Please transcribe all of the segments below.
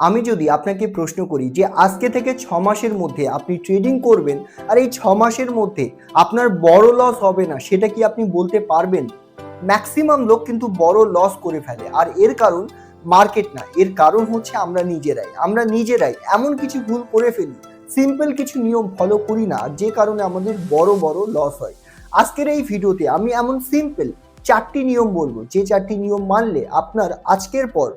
আমি যদি আপনাকে প্রশ্ন করি যে আজকে থেকে ছ মাসের মধ্যে আপনি ট্রেডিং করবেন, আর এই ছ মাসের মধ্যে আপনার বড় লস হবে না, সেটা কি আপনি বলতে পারবেন? ম্যাক্সিমাম লোক কিন্তু বড় লস করে ফেলে, আর এর কারণ মার্কেট না, এর কারণ হচ্ছে আমরা নিজেরাই আমরা নিজেরাই এমন কিছু ভুল করে ফেলি সিম্পল কিছু নিয়ম ফলো করি না যে কারণে আমাদের বড় বড় লস হয়। আজকের এই ভিডিওতে আমি এমন সিম্পল চারটি নিয়ম বলব, যে চারটি নিয়ম মানলে আপনার আজকের পর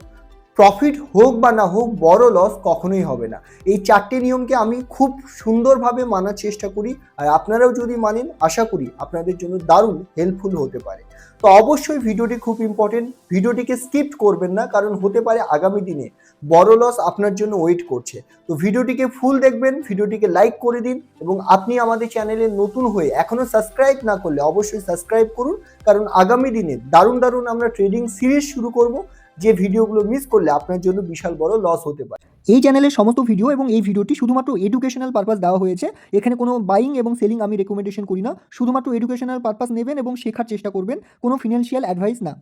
প্রফিট হোক বা না হোক, বড় লস কখনোই হবে না। এই চারটি নিয়মকে আমি খুব সুন্দরভাবে মানার চেষ্টা করি, আর আপনারাও যদি মানেন, আশা করি আপনাদের জন্য দারুণ হেল্পফুল হতে পারে। তো অবশ্যই ভিডিওটি খুব ইম্পর্টেন্ট ভিডিওটিকে স্কিপ করবেন না, কারণ হতে পারে আগামী দিনে বড় লস আপনার জন্য ওয়েট করছে। তো ভিডিওটিকে ফুল দেখবেন, ভিডিওটিকে লাইক করে দিন, এবং আপনি আমাদের চ্যানেলে নতুন হয়ে এখনও সাবস্ক্রাইব না করলে অবশ্যই সাবস্ক্রাইব করুন, কারণ আগামী দিনে দারুণ দারুণ আমরা ট্রেডিং সিরিজ শুরু করব। যে ভিডিওগুলো মিস করলে আপনার জন্য বিশাল বড় লস হতে পারে। এই চ্যানেলের সমস্ত ভিডিও এবং এই ভিডিওটি শুধুমাত্র এডুকেশনাল পারপাস দেওয়া হয়েছে। এখানে কোনো বাইং এবং সেলিং আমি রেকমেন্ডেশন করি না। শুধুমাত্র এডুকেশনাল পারপাস নেবেন এবং শেখার চেষ্টা করবেন। কোনো ফিনান্সিয়াল অ্যাডভাইস না।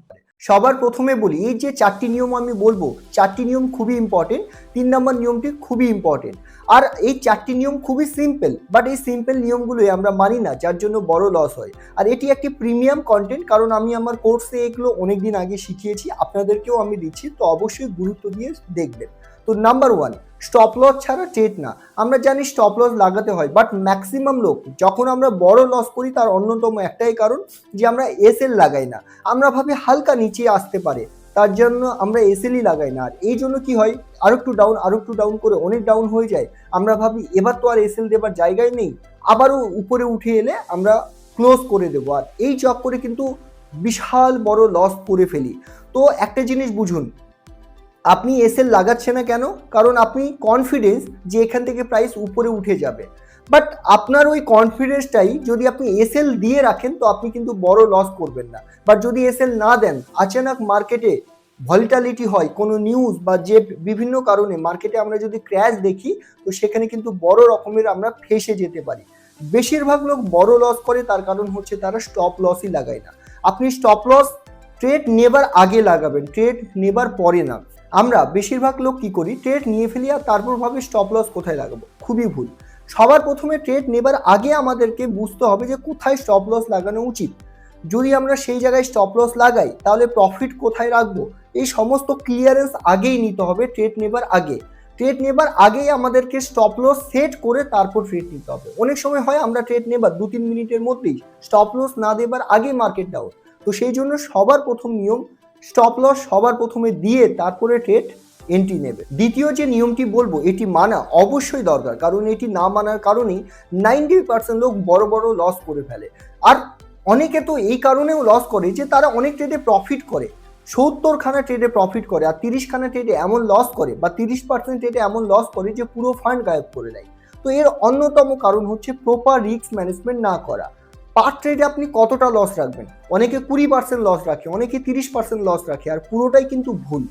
সবার প্রথমে বলি, এই যে চারটি নিয়ম আমি বলব, চারটি নিয়ম খুবই ইম্পর্টেন্ট তিন নম্বর নিয়মটি খুবই ইম্পর্টেন্ট আর এই চারটি নিয়ম খুবই সিম্পল বাট এই সিম্পল নিয়মগুলোই আমরা মানি না, যার জন্য বড় লস হয়। আর এটি একটি প্রিমিয়াম কন্টেন্ট কারণ আমি আমার কোর্সে এগুলো অনেক দিন আগে শিখিয়েছি, আপনাদেরকেও আমি দিচ্ছি, তো অবশ্যই গুরুত্ব দিয়ে দেখবেন। তো নাম্বার ওয়ান স্টপ লস ছাড়া ট্রেড না। আমরা জানি স্টপ লস লাগাতে হয় বাট ম্যাক্সিমাম লোক যখন আমরা বড় লস করি, তার অন্যতম একটাই কারণ যে আমরা এসএল লাগাই না। আমরা ভাবি হালকা নিচে আসতে পারে, তার জন্য আমরা এসএলই লাগাই না। আর এই জন্য কি হয়? আরও একটু ডাউন আর একটু ডাউন করে অনেক ডাউন হয়ে যায়। আমরা ভাবি এবার তো আর এসএল দেবার জায়গায় নেই, আবারও উপরে উঠে এলে আমরা ক্লোজ করে দেবো। আর এই চক করে কিন্তু বিশাল বড় লস করে ফেলি। তো একটা জিনিস বুঝুন আপনি এসএল লাগাচ্ছে না কেন? কারণ আপনি কনফিডেন্স যে এখান থেকে প্রাইস উপরে উঠে যাবে। বাট আপনার ওই কনফিডেন্সটাই যদি আপনি এসএল দিয়ে রাখেন, তো আপনি কিন্তু বড় লস করবেন না। বাট যদি এসএল না দেন, আচানক মার্কেটে ভলিটালিটি হয়, কোনো নিউজ বা যে বিভিন্ন কারণে মার্কেটে আমরা যদি ক্র্যাশ দেখি, তো সেখানে কিন্তু বড় রকমের আমরা ফেসে যেতে পারি। বেশিরভাগ লোক বড় লস করে, তার কারণ হচ্ছে তারা স্টপ লসই লাগায় না। আপনি স্টপ লস ট্রেড নেবার আগে লাগাবেন ট্রেড নেবার পরে না। আমরা বেশিরভাগ লোক কি করি? ট্রেড নিয়ে ফেলি আর তারপর ভাবে স্টপ লস কোথায় লাগাবো? খুবই ভুল। সবার প্রথমে ট্রেড নেবার আগে আমাদেরকে বুঝতে হবে যে কোথায় স্টপ লস লাগানো উচিত। যদি আমরা সেই জায়গায় স্টপ লস লাগাই, তাহলে প্রফিট কোথায় রাখব? এই সমস্ত ক্লিয়ারেন্স আগেই নিতে হবে ট্রেড নেবার আগে। ট্রেড নেবার আগেই আমাদেরকে স্টপ লস সেট করে তারপর ট্রেড নিতে হবে। অনেক সময় হয় আমরা ট্রেড নেবার দু তিন মিনিটের মধ্যেই স্টপ লস না দেবার আগেই মার্কেট ডাউন তো সেই জন্য সবার প্রথম নিয়ম স্টপ লস সবার প্রথমে দিয়ে তারপরে ট্রেড এন্ট্রি নেবে। দ্বিতীয় যে নিয়মটি বলব, এটি মানা অবশ্যই দরকার, কারণ এটি না মানার কারণেই নাইনটি পার্সেন্ট লোক বড় বড় লস করে ফেলে। আর অনেকে তো এই কারণেও লস করে যে তারা অনেক ট্রেডে প্রফিট করে। সত্তর খানা ট্রেডে প্রফিট করে আর তিরিশ খানা ট্রেডে এমন লস করে বা তিরিশ পার্সেন্ট ট্রেডে এমন লস করে যে পুরো ফান্ড গায়েব করে দেয়। তো এর অন্যতম কারণ হচ্ছে প্রপার রিস্ক ম্যানেজমেন্ট না করা। পার ট্রেডে আপনি কতটা লস রাখবেন? অনেকে কুড়ি পার্সেন্ট লস রাখে, অনেকে তিরিশ পার্সেন্ট লস রাখে, আর পুরোটাই কিন্তু ভুল।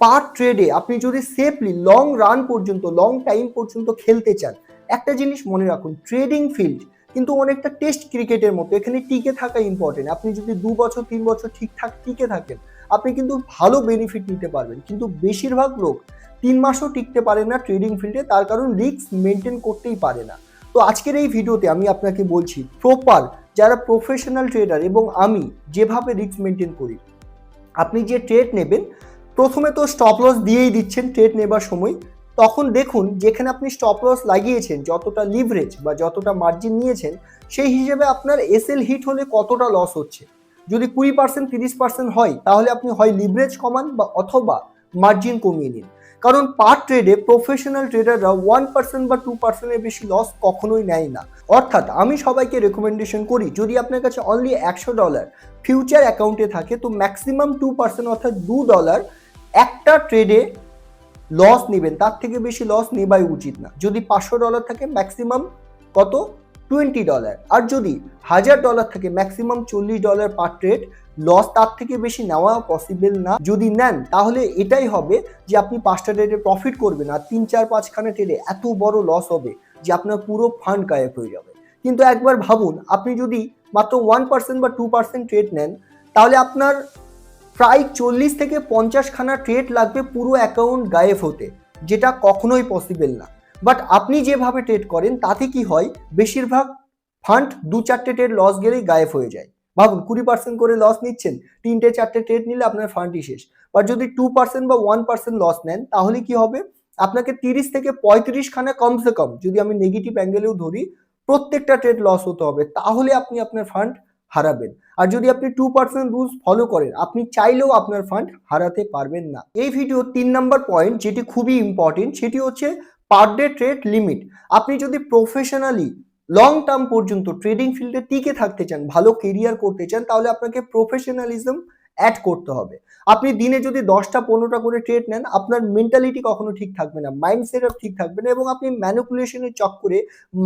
পার ট্রেডে আপনি যদি সেফলি লং রান পর্যন্ত লং টাইম পর্যন্ত খেলতে চান, একটা জিনিস মনে রাখুন ট্রেডিং ফিল্ড কিন্তু অনেকটা টেস্ট ক্রিকেটের মতো, এখানে টিকে থাকা ইম্পর্টেন্ট আপনি যদি দু বছর, তিন বছর ঠিকঠাক টিকে থাকেন, আপনি কিন্তু ভালো বেনিফিট নিতে পারবেন। কিন্তু বেশিরভাগ লোক তিন মাসও টিকতে পারে না ট্রেডিং ফিল্ডে তার কারণ রিস্ক মেনটেন করতেই পারে না। তো আজকের এই ভিডিওতে আমি আপনাকে বলছি, প্রপার যারা প্রফেশনাল ট্রেডার এবং আমি যেভাবে রিস্ক মেনটেন করি, আপনি যে ট্রেড নেবেন, প্রথমে তো স্টপ লস দিয়েই দিচ্ছেন ট্রেড নেবার সময়। তখন দেখুন, যেখানে আপনি স্টপ লস লাগিয়েছেন, যতটা লিভারেজ বা যতটা মার্জিন নিয়েছেন, সেই হিসেবে আপনার এসএল হিট হলে কতটা লস হচ্ছে। যদি কুড়ি পার্সেন্ট তিরিশ পার্সেন্ট হয়, তাহলে আপনি হয় লিভারেজ কমান বা অথবা মার্জিন কমিয়ে নিন। কারণ পার ট্রেডে প্রফেশনাল ট্রেডাররা ওয়ান পার্সেন্ট বা টু পার্সেন্টের বেশি লস কখনোই নেয় না। অর্থাৎ আমি সবাইকে রেকমেন্ডেশন করি, যদি আপনার কাছে অনলি একশো ডলার ফিউচার অ্যাকাউন্টে থাকে, তো ম্যাক্সিমাম টু পার্সেন্ট অর্থাৎ দু ডলার একটা ট্রেডে লস নেবেন। তার থেকে বেশি লস নেবাই উচিত না। যদি পাঁচশো ডলার থাকে ম্যাক্সিমাম কত? টোয়েন্টি ডলার আর যদি হাজার ডলার থাকে ম্যাক্সিমাম চল্লিশ ডলার পার ট্রেড লস তার থেকে বেশি নেওয়া পসিবল না। যদি নেন, তাহলে এটাই হবে যে আপনি পাঁচটা ট্রেডে প্রফিট করবেন আর তিন, চার, পাঁচখানা ট্রেডে এত বড় লস হবে যে আপনার পুরো ফান্ড গায়েব হয়ে যাবে। কিন্তু একবার ভাবুন, আপনি যদি মাত্র ওয়ান পার্সেন্ট বা টু পার্সেন্ট ট্রেড নেন, তাহলে আপনার প্রায় চল্লিশ থেকে পঞ্চাশখানা ট্রেড লাগবে পুরো অ্যাকাউন্ট গায়েব হতে, যেটা কখনোই পসিবল না। বাট আপনি যেভাবে ট্রেড করেন, তাতে কি হয়? বেশিরভাগ ফান্ড দু চারটে ট্রেড লস গেলেই গায়েব হয়ে যায়। ভাবুন, কুড়ি পার্সেন্ট করে লস নিচ্ছেন, তিনটে চারটে ট্রেড নিলে আপনার ফান্ডই শেষ। বা যদি টু পার্সেন্ট বা ওয়ান পার্সেন্ট লস নেন, তাহলে কি হবে? আপনাকে তিরিশ থেকে পঁয়ত্রিশ খানা কমসে কম, যদি আমি নেগেটিভ অ্যাঙ্গেলেও ধরি, প্রত্যেকটা ট্রেড লস হতে হবে। তাহলে আপনি আপনার ফান্ড হারাবেন। আর যদি আপনি টু পার্সেন্ট রুলস ফলো করেন, আপনি চাইলেও আপনার ফান্ড হারাতে পারবেন না। এই ভিডিও তিন নম্বর পয়েন্ট যেটি খুবই ইম্পর্টেন্ট সেটি হচ্ছে পার ডে ট্রেড লিমিট আপনি যদি প্রফেশনালি লং টার্ম পর্যন্ত ট্রেডিং ফিল্ডে টিকে থাকতে চান, ভালো কেরিয়ার করতে চান, তাহলে আপনাকে প্রফেশনালিজম অ্যাড করতে হবে। আপনি দিনে যদি দশটা পনেরোটা করে ট্রেড নেন, আপনার মেন্টালিটি কখনো ঠিক থাকবে না মাইন্ড সেট ঠিক থাকবে না এবং আপনি ম্যানুপুলেশনের চক্করে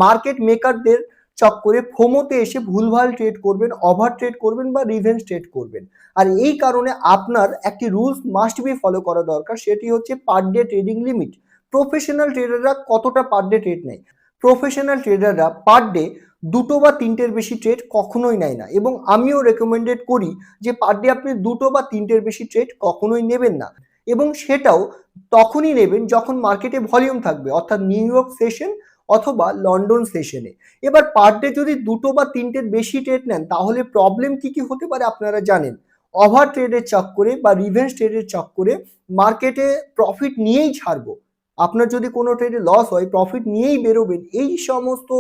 মার্কেট মেকারদের চক্করে ফোমোতে এসে ভুলভাল ট্রেড করবেন ওভার ট্রেড করবেন বা রিভেন্স ট্রেড করবেন। আর এই কারণে আপনার একটি রুলস মাস্ট বি ফলো করা দরকার, সেটি হচ্ছে per day trading limit professional ট্রেডাররা কতটা পার ডে ট্রেড নেয়? প্রফেশনাল ট্রেডাররা পার ডে দুটো বা তিনটের বেশি ট্রেড কখনোই নেয় না। এবং আমিও রেকমেন্ডেড করি যে পার ডে আপনি দুটো বা তিনটের বেশি ট্রেড কখনোই নেবেন না। এবং সেটাও তখনই নেবেন যখন মার্কেটে ভলিউম থাকবে, অর্থাৎ নিউ ইয়র্ক সেশন অথবা লন্ডন সেশনে এবার পার ডে যদি দুটো বা তিনটের বেশি ট্রেড নেন, তাহলে প্রবলেম কি কি হতে পারে আপনারা জানেন। ওভার ট্রেডের চক্করে বা রিভেন্স ট্রেডের চক্করে মার্কেটে প্রফিট নিয়েই ছাড়বো। আপনার যদি কোনো ট্রেডে লস হয় প্রফিট নিয়েই বেরোবেন, এই সমস্ত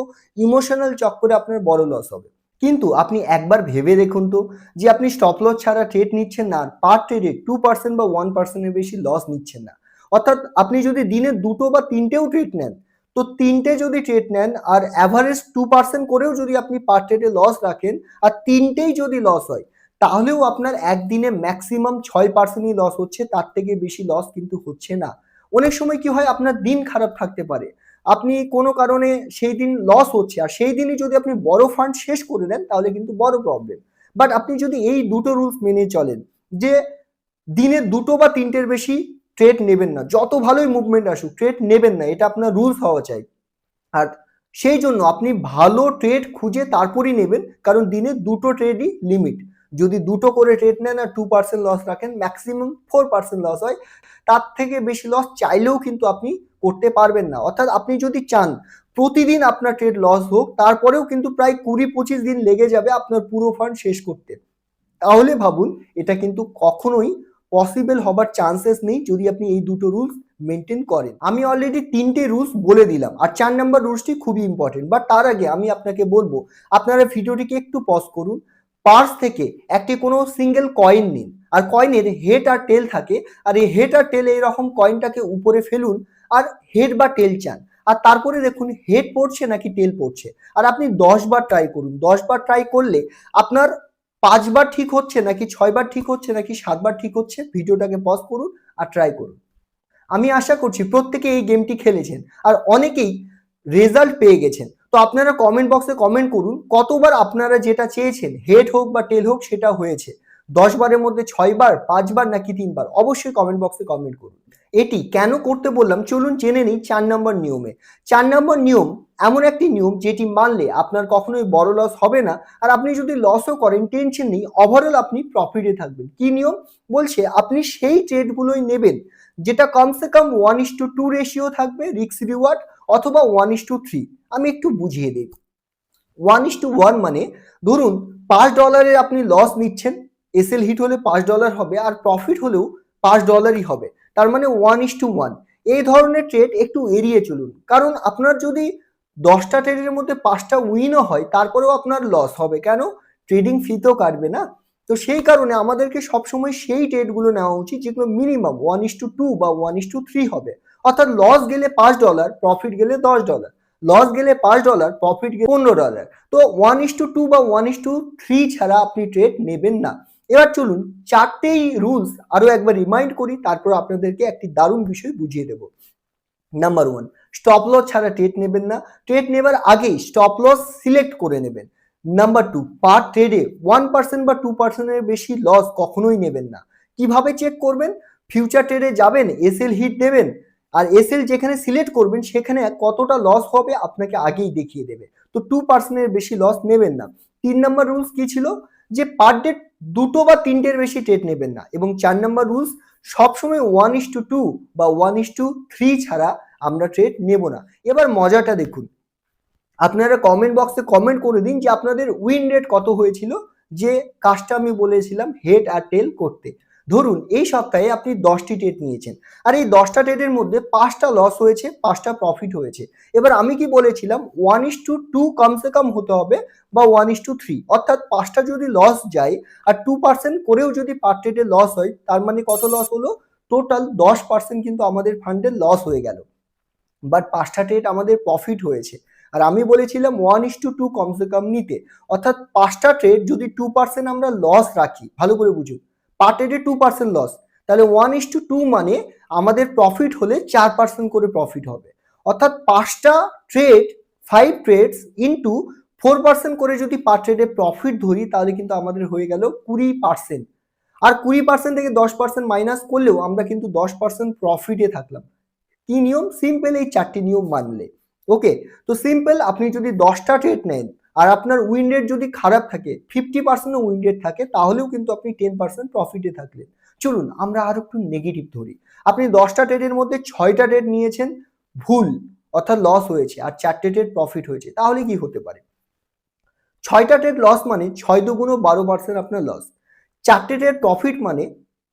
ইমোশনাল চক্করে আপনার বড় লস হবে। কিন্তু আপনি একবার ভেবে দেখুন তো যে আপনি স্টপ লস ছাড়া ট্রেড নিচ্ছেন না পার ট্রেডে টু পার্সেন্ট বা ওয়ান পার্সেন্টের বেশি লস নিচ্ছেন না। অর্থাৎ আপনি যদি দিনে দুটো বা তিনটেও ট্রেড নেন, তো তিনটে যদি ট্রেড নেন, আর অ্যাভারেজ টু পার্সেন্ট করেও যদি আপনি পার ট্রেডে লস রাখেন, আর তিনটেই যদি লস হয়, তাহলেও আপনার একদিনে ম্যাক্সিমাম ছয় পার্সেন্টই লস হচ্ছে, তার থেকে বেশি লস কিন্তু হচ্ছে না। অনেক সময় কি হয়, আপনার দিন খারাপ থাকতে পারে। আপনি কোনো কারণে সেই দিন লস হচ্ছে, আর সেই দিনই যদি আপনি বড় ফান্ড শেষ করে দেন, তাহলে কিন্তু বড় প্রবলেম বাট আপনি যদি এই দুটো রুলস মেনে চলেন, যে দিনে দুটো বা তিনটের বেশি ট্রেড নেবেন না, যত ভালোই মুভমেন্ট আসুক ট্রেড নেবেন না, এটা আপনার রুলস হওয়া চাই। আর সেই জন্য আপনি ভালো ট্রেড খুঁজে তারপরই নেবেন, কারণ দিনে দুটো ট্রেডই লিমিট যদি দুটো করে ট্রেড নেন আর টু পার্সেন্ট লস রাখেন ম্যাক্সিমাম ফোর পার্সেন্ট লস হয়, তার থেকে বেশি লস চাইলেও কিন্তু আপনি করতে পারবেন না। অর্থাৎ আপনি যদি চান প্রতিদিন আপনার ট্রেড লস হোক, তারপরেও কিন্তু প্রায় কুড়ি পঁচিশ দিন লেগে যাবে আপনার পুরো ফান্ড শেষ করতে। তাহলে ভাবুন, এটা কিন্তু কখনোই পসিবল হবার চান্সেস নেই যদি আপনি এই দুটো রুলস মেনটেন করেন। আমি অলরেডি তিনটে রুলস বলে দিলাম, আর চার নাম্বার রুলসটি খুবই ইম্পর্টেন্ট বাট তার আগে আমি আপনাকে বলব, আপনারা ভিডিওটিকে একটু পজ করুন পার্স থেকে একটি কোনো সিঙ্গেল কয়েন নিন। আর কয়েনের হেড আর টেল থাকে। আর এই হেড আর টেল এইরকম কয়েনটাকে উপরে ফেলুন আর হেড বা টেল চান। আর তারপরে দেখুন, হেড পড়ছে নাকি টেল পড়ছে? আর আপনি দশ বার ট্রাই করুন। দশ বার ট্রাই করলে আপনার পাঁচবার ঠিক হচ্ছে নাকি ছয়বার ঠিক হচ্ছে নাকি সাতবার ঠিক হচ্ছে? ভিডিওটাকে পজ করুন আর ট্রাই করুন। আমি আশা করছি প্রত্যেকে এই গেমটি খেলেছেন। আর অনেকেই রেজাল্ট পেয়ে গেছেন। তো আপনারা কমেন্ট বক্সে কমেন্ট করুন, কতবার আপনারা যেটা চেয়েছেন হেড হোক বা টেল হোক সেটা হয়েছে। দশ বারের মধ্যে ছয়বার, পাঁচবার নাকি তিনবার, অবশ্যই কমেন্ট বক্সে কমেন্ট করুন। এটি কেন করতে বললাম? চলুন জেনে নিই চার নম্বর নিয়মে। চার নম্বর নিয়ম এমন একটি নিয়ম যেটি মানলে আপনার কখনোই বড় লস হবে না। আর আপনি যদি লসও করেন টেনশন নেই ওভারঅল আপনি প্রফিটে থাকবেন। কি নিয়ম? বলছে আপনি সেই ট্রেডগুলোই নেবেন, যেটা কমসে কম one is to two ratio থাকবে রিক্স রিওয়ার্ড অথবা ওয়ান ইস টু থ্রি আমি একটু বুঝিয়ে দিই ওয়ান ইস টু ওয়ান মানে ধরুন, পাঁচ ডলারের আপনি লস নিচ্ছেন এসএল হিট হলে পাঁচ ডলার হবে আর প্রফিট হলেও পাঁচ ডলারই হবে, তার মানে ওয়ান ইস টু ওয়ান এই ধরনের ট্রেড একটু এড়িয়ে চলুন, কারণ আপনার যদি দশটা ট্রেডের মধ্যে পাঁচটা উইনও হয়, তারপরেও আপনার লস হবে, কেন? ট্রেডিং ফি তো কাটবে না। তো সেই কারণে আমাদেরকে সবসময় সেই ট্রেডগুলো নেওয়া উচিত, যেগুলো minimum one is to two বা ওয়ান ইস টু থ্রি হবে। অর্থাৎ লস গেলে পাঁচ ডলার প্রফিট গেলে দশ ডলার লস গেলে পাঁচ ডলার প্রফিট গেলে পনেরো ডলার তো ওয়ান ইস টু টু বা ওয়ান ইস টু থ্রি ছাড়া আপনি ট্রেড নেবেন না। এবার চলুন চারটেই রুলস আরও একবার রিমাইন্ড করি, তারপর আপনাদেরকে একটি দারুণ বিষয় বুঝিয়ে দেব। নাম্বার ওয়ান স্টপ লস ছাড়া ট্রেড নেবেন না। ট্রেড নেবার আগেই স্টপ লস সিলেক্ট করে নেবেন। নাম্বার টু পার ট্রেডে ওয়ান পার্সেন্ট বা টু পার্সেন্টের বেশি লস কখনোই নেবেন না। কীভাবে চেক করবেন? ফিউচার ট্রেডে যাবেন এসএল হিট দেবেন আর এসএল যেখানে সিলেক্ট করবেন, সেখানে কতটা লস হবে আপনাকে আগেই দেখিয়ে দেবে। তো টু পার্সেন্টের বেশি লস নেবেন না। তিন নম্বর রুলস কি ছিল? যে পার ডে দুটো বা তিনটের বেশি ট্রেড নেবেন না এবং চার নম্বর রুলস সবসময় ওয়ান ইস টু টু বা ওয়ান ইস টু থ্রি ছাড়া আমরা ট্রেড নেব না। এবার মজাটা দেখুন। আপনারা কমেন্ট বক্সে কমেন্ট করে দিন যে আপনাদের উইন রেট কত হয়েছিল? যে কাজটা আমি বলেছিলাম হেড আর টেল করতে। ধরুন এই সপ্তাহে আপনি দশটি ট্রেড নিয়েছেন। আর এই দশটা ট্রেডের মধ্যে পাঁচটা লস হয়েছে, পাঁচটা প্রফিট হয়েছে। এবার আমি কি বলেছিলাম ওয়ান ইস টু টু কমসে কম হতে হবে বা ওয়ান ইস টু থ্রি অর্থাৎ পাঁচটা যদি লস যায় আর টু পার্সেন্ট করেও যদি পার ট্রেডে লস হয়, তার মানে কত লস হলো? টোটাল দশ পার্সেন্ট কিন্তু আমাদের ফান্ডের লস হয়ে গেল। বাট পাঁচটা ট্রেড আমাদের প্রফিট হয়েছে। আর আমি বলেছিলাম ওয়ান ইস টু টু কমসে কম নিতে। অর্থাৎ পাঁচটা ট্রেড যদি টু পার্সেন্ট আমরা লস রাখি, ভালো করে বুঝুন। পার ট্রেডে টু পার্সেন্ট লস। তাহলে ওয়ান ইস টু টু মানে আমাদের প্রফিট হলে চার পার্সেন্ট করে প্রফিট হবে। অর্থাৎ পাঁচটা trade five trades into four percent করে যদি পার ট্রেডে প্রফিট ধরি, তাহলে কিন্তু আমাদের হয়ে গেল কুড়ি পার্সেন্ট। আর কুড়ি পার্সেন্ট থেকে দশ পার্সেন্ট মাইনাস করলেও আমরা কিন্তু দশ পার্সেন্ট প্রফিটে থাকলাম। কি নিয়ম? সিম্পল এই চারটি নিয়ম মানলে। ওকে তো সিম্পল আপনি যদি দশটা ট্রেড নেন আর আপনার উইন রেট যদি খারাপ থাকে ফিফটি পার্সেন্টও উইন রেট থাকে, তাহলেও কিন্তু আপনি টেন পার্সেন্ট প্রফিটে থাকলেন। চলুন, আমরা আরও একটু নেগেটিভ ধরি। আপনি দশটা ট্রেডের মধ্যে ছয়টা ট্রেড নিয়েছেন, ভুল, অর্থাৎ লস হয়েছে, আর চারটে ট্রেড প্রফিট হয়েছে, তাহলে কি হতে পারে? ছয়টা ট্রেড লস মানে ছয় দুগুণ বারো পার্সেন্ট আপনার লস চারটে ট্রেড প্রফিট মানে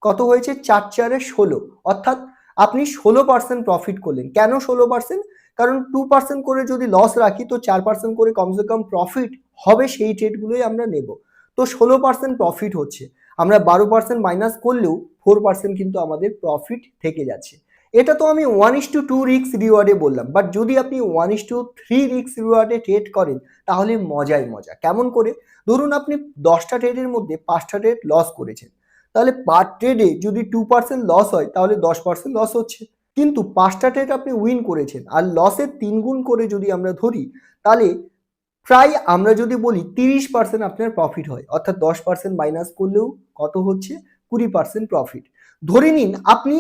কত হয়েছে? চার চারে ষোলো। অর্থাৎ আপনি ষোলো পার্সেন্ট প্রফিট করলেন। কেন ষোলো পার্সেন্ট কারণ টু পার্সেন্ট করে যদি লস রাখি, তো চার পার্সেন্ট করে কমসে কম প্রফিট হবে সেই ট্রেডগুলোই আমরা নেব। তো ষোলো পার্সেন্ট প্রফিট হচ্ছে। আমরা বারো পার্সেন্ট মাইনাস করলেও ফোর পার্সেন্ট কিন্তু আমাদের প্রফিট থেকে যাচ্ছে। এটা তো আমি ওয়ান ইস টু টু রিক্স রিওয়ার্ডে বললাম। বাট যদি আপনি ওয়ান ইস টু থ্রি রিক্স রিওয়ার্ডে ট্রেড করেন, তাহলে মজাই মজা। কেমন করে? ধরুন আপনি দশটা ট্রেডের মধ্যে পাঁচটা ট্রেড লস করেছেন। তাহলে পার ট্রেডে যদি টু পার্সেন্ট লস হয়, তাহলে দশ পার্সেন্ট লস হচ্ছে। কিন্তু পাঁচটা ট্রেড আপনি উইন করেছেন আর লসের তিন গুণ করে যদি আমরা ধরি, তাহলে প্রায় আমরা যদি বলি তিরিশ পার্সেন্ট আপনার প্রফিট হয়, অর্থাৎ দশ পার্সেন্ট মাইনাস করলেও কত হচ্ছে? কুড়ি পার্সেন্ট প্রফিট ধরে নিন আপনি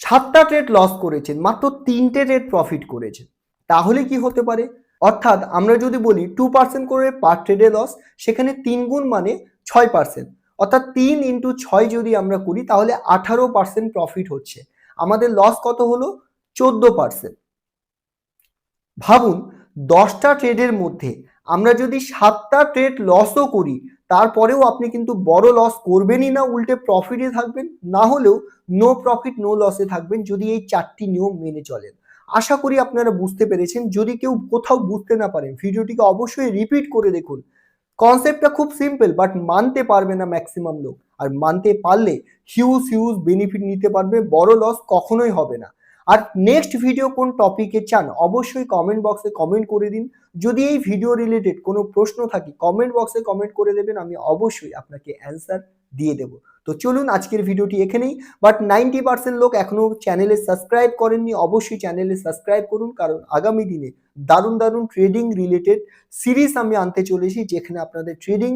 সাতটা ট্রেড লস করেছেন, মাত্র তিনটে ট্রেড প্রফিট করেছেন। তাহলে কি হতে পারে? অর্থাৎ আমরা যদি বলি টু পার্সেন্ট করে পার ট্রেডে লস সেখানে তিন গুণ মানে ছয় পার্সেন্ট অর্থাৎ তিন ইন্টু ছয় যদি আমরা করি, তাহলে আঠারো পার্সেন্ট প্রফিট হচ্ছে। আমাদের লস কত হলো? চোদ্দ পার্সেন্ট ভাবুন, দশটা ট্রেডের মধ্যে আমরা যদি সাতটা ট্রেড লসও করি, তারপরেও আপনি কিন্তু বড় লস করবেনই না, উল্টে প্রফিটে থাকবেন। না হলেও নো প্রফিট নো লসে থাকবেন যদি এই চারটি নিয়ম মেনে চলেন। আশা করি আপনারা বুঝতে পেরেছেন। যদি কেউ কোথাও বুঝতে না পারেন, ভিডিওটিকে অবশ্যই রিপিট করে দেখুন। কনসেপ্টটা খুব সিম্পল বাট মানতে পারবে না ম্যাক্সিমাম লোক। আর মানতে পারলে হিউজ হিউজ বেনিফিট নিতে পারবে, বড় লস কখনোই হবে না। আর নেক্সট ভিডিও কোন টপিকে চান, অবশ্যই কমেন্ট বক্সে কমেন্ট করে দিন। যদি এই ভিডিও রিলেটেড কোনো প্রশ্ন থাকে কমেন্ট বক্সে কমেন্ট করে দেবেন, আমি অবশ্যই আপনাকে অ্যান্সার দিয়ে দেব। তো চলুন আজকের ভিডিওটি এখানেই। বাট নাইনটি পার্সেন্ট লোক এখনও চ্যানেলে সাবস্ক্রাইব করেননি, অবশ্যই চ্যানেলে সাবস্ক্রাইব করুন, কারণ আগামী দিনে দারুণ দারুণ ট্রেডিং রিলেটেড সিরিজ আমি আনতে চলেছি, যেখানে আপনাদের ট্রেডিং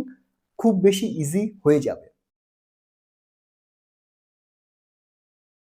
খুব বেশি ইজি হয়ে যাবে।